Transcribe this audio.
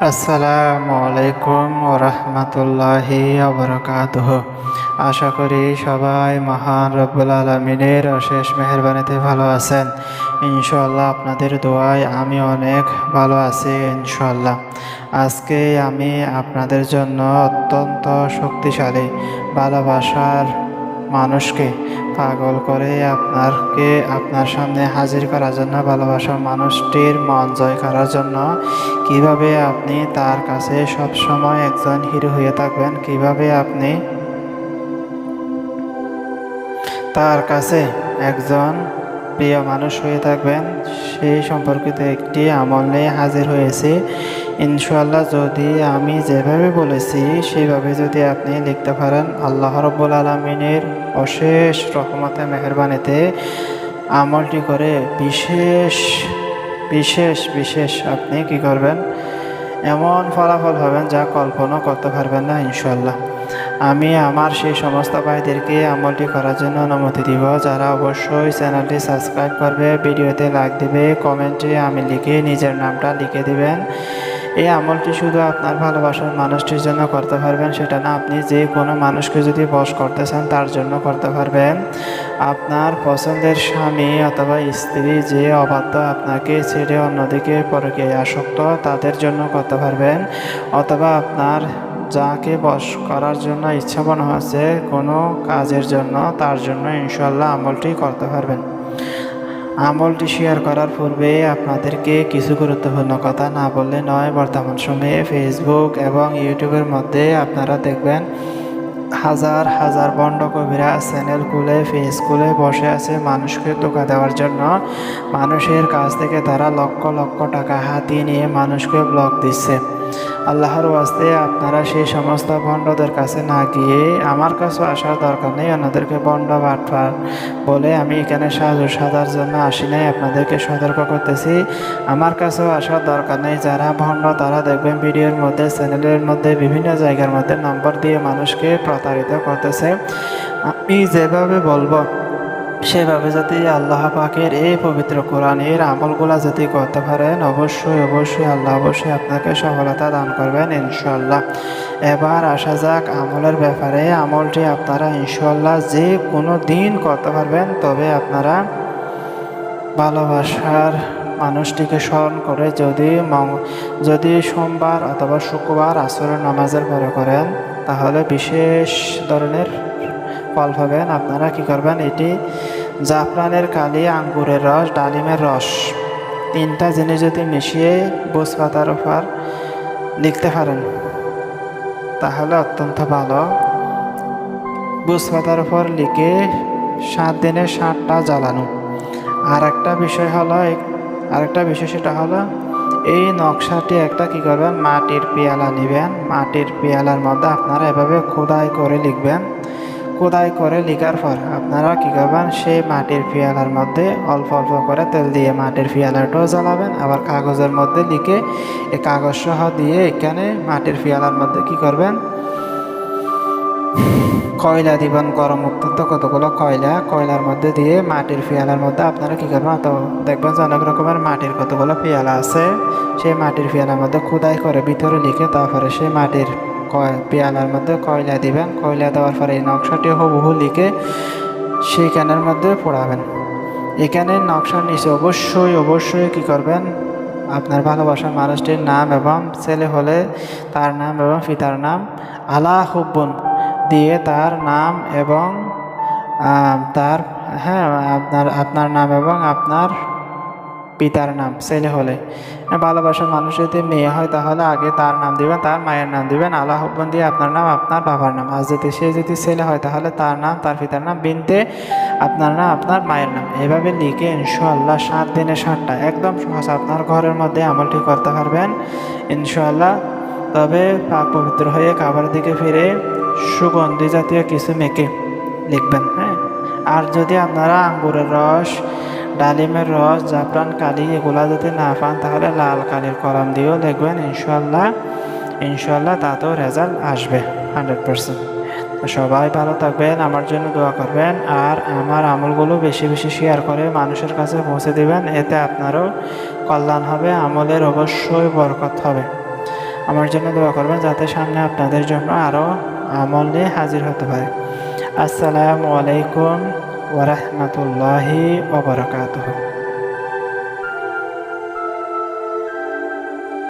আসসালামু আলাইকুম ওরহমতুল্লাহি আবরকাতহ আশা করি সবাই মহান রব্বুল আলমিনের অশেষ মেহরবানিতে ভালো আছেন। ইনশাল্লাহ আপনাদের দোয়ায় আমি অনেক ভালো আছি ইনশাল্লাহ আজকে আমি আপনাদের জন্য অত্যন্ত শক্তিশালী ভালোবাসার মানুষকে পাগল করে আপনারকে আপনার সামনে হাজির করার জন্য, ভালোবাসার মানুষটির মন জয় করার জন্য। কীভাবে আপনি তার কাছে সবসময় একজন হিরো হয়ে থাকবেন? কীভাবে আপনি তার কাছে একজন প্রিয় মানুষ হয়ে থাকবেন, সেই সম্পর্কিত একটি আমল নিয়ে হাজির হয়েছি। ইনশাল্লাহ যদি আমি যেভাবে বলেছি, সেভাবে যদি আপনি লিখতে পারেন, আল্লাহ রব্বুল আলমিনের অশেষ রহমতে মেহরবানিতে আমলটি করে বিশেষ বিশেষ বিশেষ আপনি কি করবেন? এমন ফলাফল হবেন যা কল্পনা করতে পারবেন না ইনশাল্লাহ আমি আমার সেই সমস্ত ভাইদেরকে আমলটি করার জন্য অনুমতি দিব। যারা অবশ্যই চ্যানেলটি সাবস্ক্রাইব করবে, ভিডিওতে লাইক দেবে, কমেন্টে আমি লিখে নিজের নামটা লিখে দেবেন। এই আমলটি শুধু আপনার ভালোবাসার মানুষটির জন্য করতে পারবেন, সেটা না, আপনি যে কোনো মানুষকে যদি বশ করতে চান, তার জন্য করতে পারবেন। আপনার পছন্দের স্বামী অথবা স্ত্রী যে অবাধ্য আপনাকে ছেড়ে অন্যদিকে পরকে আসক্ত, তাদের জন্য করতে পারবেন। অথবা আপনার যাকে বশ করার জন্য ইচ্ছা মনে হচ্ছে কোনো কাজের জন্য তার জন্য ইনশাল্লাহ আমলটি করতে পারবেন। আমলটি শেয়ার করার পূর্বে আপনাদেরকে কিছু গুরুত্বপূর্ণ কথা না বললে নয়, বর্তমান সময়ে ফেসবুক এবং ইউটিউবের মধ্যে আপনারা দেখবেন হাজার হাজার বন্ড কবিরা চ্যানেল খুলে ফেস খুলে বসে আছে মানুষকে ধোকা দেওয়ার জন্য। মানুষের কাছ থেকে তারা লক্ষ লক্ষ টাকা হাতিয়ে নিয়ে মানুষকে ব্লক দিচ্ছে। আল্লাহর ওয়াস্তে আপনারা সেই সমস্ত ভণ্ডদের কাছে না গিয়ে আমার কাছে আসার দরকার নেই অন্যদেরকে ভণ্ড বাটপার বলে আমি এখানে সাহায্য সাদার জন্য আসি নাই, আপনাদেরকে সতর্ক করতেছি। আমার কাছেও আসার দরকার নেই, যারা ভণ্ড তারা দেখবেন ভিডিওর মধ্যে, চ্যানেলের মধ্যে, বিভিন্ন জায়গার মধ্যে নম্বর দিয়ে মানুষকে প্রতারিত করতেছে। আমি যেভাবে বলব সেভাবে যদি আল্লাহ পাকের এই পবিত্র কোরআনের আমলগুলা যদি করতে পারেন, অবশ্যই অবশ্যই আল্লাহ অবশ্যই আপনাকে সফলতা দান করবেন ইনশাল্লাহ এবার আসা যাক আমলের ব্যাপারে। আমলটি আপনারা ইনশাল্লাহ যে কোনো দিন করতে পারবেন, তবে আপনারা ভালোবাসার মানুষটিকে স্মরণ করে যদি যদি সোমবার অথবা শুক্রবার আসরের নামাজের পরে করেন, তাহলে বিশেষ ধরনের ফল পাবেন আপনারা কি করবেন? এটি জাফরানের কালি, আঙ্গুরের রস, ডালিমের রস। তিনটা জিনিস যদি মিশিয়ে বোস পাতার উপর লিখতে পারেন, তাহলে অত্যন্ত ভালো। বুস পাতার উপর লিখে সাত দিনের সাতটা জ্বালানো। আর একটা বিষয় হলো আরেকটা বিষয় সেটা হলো, এই নকশাটি একটা কি করবেন? মাটির পেয়ালা নেবেন। মাটির পেয়ালার মধ্যে আপনারা এভাবে খোদাই করে লিখবেন। খোদাই করে লিখার পর আপনারা কী করবেন? সেই মাটির পিয়ালার মধ্যে অল্প অল্প করে তেল দিয়ে মাটির পিয়ালাটাও জ্বালাবেন। আবার কাগজের মধ্যে লিখে এই কাগজ সহ দিয়ে এখানে মাটির পিয়ালার মধ্যে কি করবেন? কয়লা দিবেন, গরম অত্যন্ত কতগুলো কয়লা? কয়লার মধ্যে দিয়ে মাটির পেয়ালার মধ্যে আপনারা কী করবেন? তো দেখবেন যে অনেক রকমের মাটির কতগুলো পেয়ালা আছে। সেই মাটির পেয়ালার মধ্যে খুদাই করে ভিতরে লিখে তারপরে সেই মাটির পেয়ালার মধ্যে কয়লা দিবেন, কয়লা দেওয়ার পরে এই নকশাটি হুবহু লিখে সেইখানের মধ্যে পড়াবেন। এখানে নকশার নিচে অবশ্যই অবশ্যই কি করবেন? আপনার ভালোবাসার মানুষটির নাম এবং ছেলে হলে তার নাম এবং পিতার নাম আলা হুব্বন দিয়ে তার নাম এবং তার হ্যাঁ আপনার আপনার নাম এবং আপনার পিতার নাম, ছেলে হলে। ভালোবাসার মানুষ যদি মেয়ে হয়, তাহলে আগে তার নাম দিবেন, তার মায়ের নাম দিবেন। আল্লাহ হব্বন দিয়ে আপনার নাম আপনার বাবার নাম। আর যদি সে যদি ছেলে হয়, তাহলে তার নাম, তার পিতার নাম বিনতে আপনার নাম, আপনার মায়ের নাম। এভাবে লিখে ইনশাল্লাহ সাত দিনে সাতটা। একদম সহজ। আপনার ঘরের মধ্যে আমলটি করতে পারবেন ইনশাল্লাহ তবে পাক পবিত্র হয়ে খাবার দিকে ফিরে সুগন্ধি জাতীয় কিছু মেখে লিখবেন হ্যাঁ? আর যদি আপনারা আঙ্গুরের রস ডালিমের রস, জাফরান কালি এগুলা যদি না পান, তাহলে লাল কালির কলম দিয়েও লিখবেন ইনশাল্লাহ ইনশাল্লাহ তাতেও রেজাল্ট আসবে, হান্ড্রেড পারসেন্ট। সবাই ভালো থাকবেন, আমার জন্য দোয়া করবেন, আর আমার আমলগুলো বেশি বেশি শেয়ার করে মানুষের কাছে পৌঁছে দেবেন, এতে আপনারও কল্যাণ হবে, আমলের অবশ্যই বরকত হবে। আমার জন্য দোয়া করবেন যাতে সামনে আপনাদের জন্য আরও আমল নিয়ে হাজির হতে পারে। আসসালামু আলাইকুম। ওরহমতুল্লাহি ওবরাকাতুহ